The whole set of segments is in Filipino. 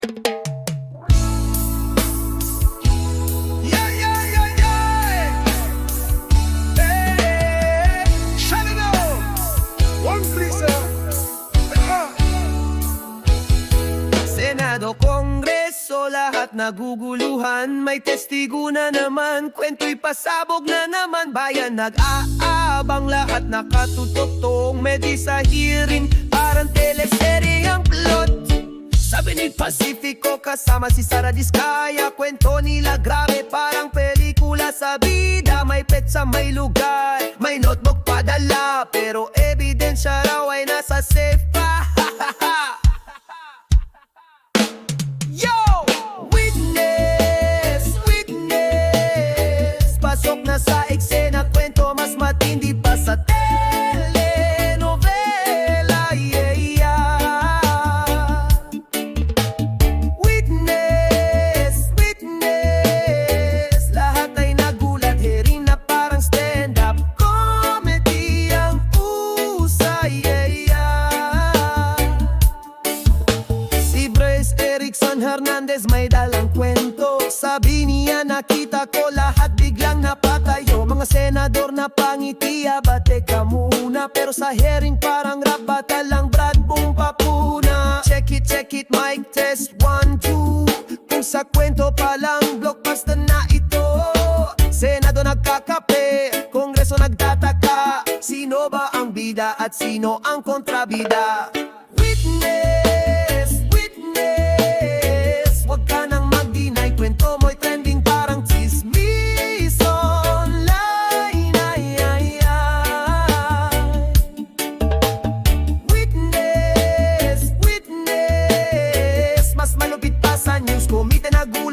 Senado, Kongreso, lahat naguguluhan. May testigo na naman, kwento'y pasabog na naman. Bayan nag-aabang, lahat nakatutuktong. Medyo sa hearing, Sabi ni Pacifico, kasama si Sara Diskaya Kwento nila grabe, parang pelikula sa bida May petsa, may lugar, may notebook padala Pero ebidensya raw ay nasa safe pa Yo! Witness! Witness! Pasok na sa eksena, Hernandez may dalang kwento. Sabi niya nakita ko lahat biglang napatayo Mga senador na pangitiya ba teka muna. Pero sa hearing parang rap lang Brad Boom papuna. Check it, check it, mic test, one, two. Kung sa kwento pa lang blockbuster na ito. Senado nagkakape, Kongreso nagtataka. Sino ba ang bida at sino ang kontrabida? Witness Then I go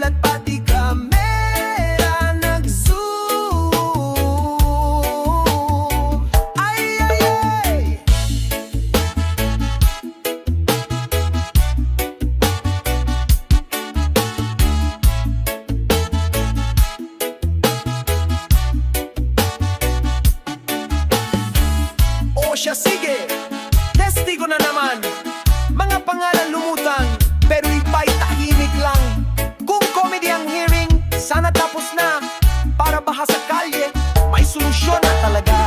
solusyon na talaga